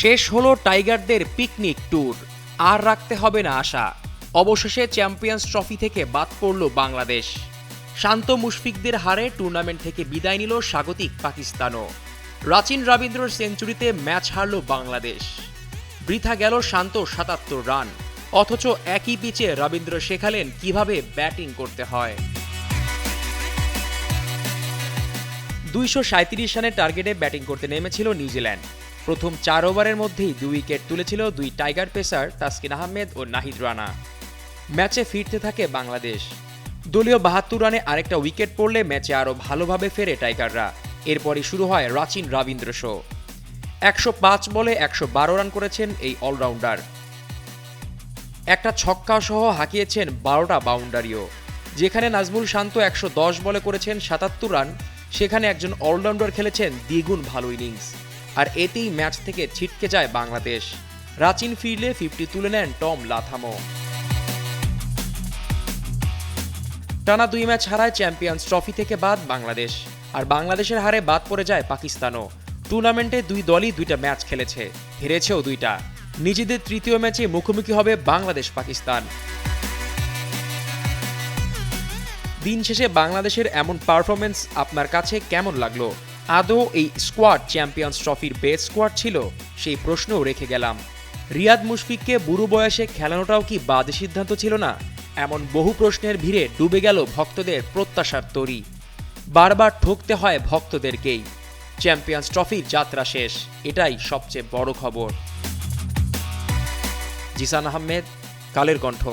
শেষ হলো টাইগারদের পিকনিক ট্যুর। আর রাখতে হবে না আশা। অবশেষে চ্যাম্পিয়ন্স ট্রফি থেকে বাদ পড়ল বাংলাদেশ। শান্ত মুশফিকদের হারে টুর্নামেন্ট থেকে বিদায় নিল স্বাগতিক পাকিস্তানও। রাচিন রবীন্দ্রর সেঞ্চুরিতে ম্যাচ হারল বাংলাদেশ। বৃথা গেল শান্ত সাতাত্তর রান। অথচ একই পিচে রবীন্দ্র শেখালেন কীভাবে ব্যাটিং করতে হয়। দুইশো সাঁত্রিশ রানের টার্গেটে ব্যাটিং করতে নেমেছিল নিউজিল্যান্ড। প্রথম চার ওভারের মধ্যেই দুই উইকেট তুলেছিল দুই টাইগার পেসার তাসকিন আহমেদ ও নাহিদ রানা। ম্যাচে ফিরতে থাকে বাংলাদেশ। দলীয় বাহাত্তর রানে আরেকটা উইকেট পড়লে ম্যাচে আরও ভালোভাবে ফেরে টাইগাররা। এরপরই শুরু হয় রাচিন রবীন্দ্র শো। একশো পাঁচ বলে একশো বারো রান করেছেন এই অলরাউন্ডার। একটা ছক্কা সহ হাঁকিয়েছেন বারোটা বাউন্ডারিও। যেখানে নাজমুল শান্ত একশো দশ বলে করেছেন সাতাত্তর রান, সেখানে একজন অলরাউন্ডার খেলেছেন দ্বিগুণ ভালো ইনিংস। আর এতেই ম্যাচ থেকে ছিটকে যায় বাংলাদেশ। রাচিন ফিরলে ফিফটি তুলে নেন টম লাথামো। টানা দুই ম্যাচ হারায় চ্যাম্পিয়ন্স ট্রফি থেকে বাদ বাংলাদেশ। আর বাংলাদেশের হারে বাদ পড়ে যায় পাকিস্তানও। টুর্নামেন্টে দুই দলই দুইটা ম্যাচ খেলেছে, হেরেছেও দুইটা। নিজেদের তৃতীয় ম্যাচে মুখোমুখি হবে বাংলাদেশ পাকিস্তান দিন শেষে বাংলাদেশের এমন পারফরমেন্স আপনার কাছে কেমন লাগল? আদৌ এই স্কোয়াড চ্যাম্পিয়ন্স ট্রফির বেস্ট স্কোয়াড ছিল? সেই প্রশ্নও রেখে গেলাম। রিয়াদ মুশফিককে বুড়ো বয়সে খেলানোটাও কি বাদে সিদ্ধান্ত ছিল না? এমন বহু প্রশ্নের ভিড়ে ডুবে গেল ভক্তদের প্রত্যাশার তরি। বারবার ঠকতে হয় ভক্তদেরকেই। চ্যাম্পিয়ন্স ট্রফির যাত্রা শেষ, এটাই সবচেয়ে বড় খবর। জিসান আহমেদ, কালের কণ্ঠ।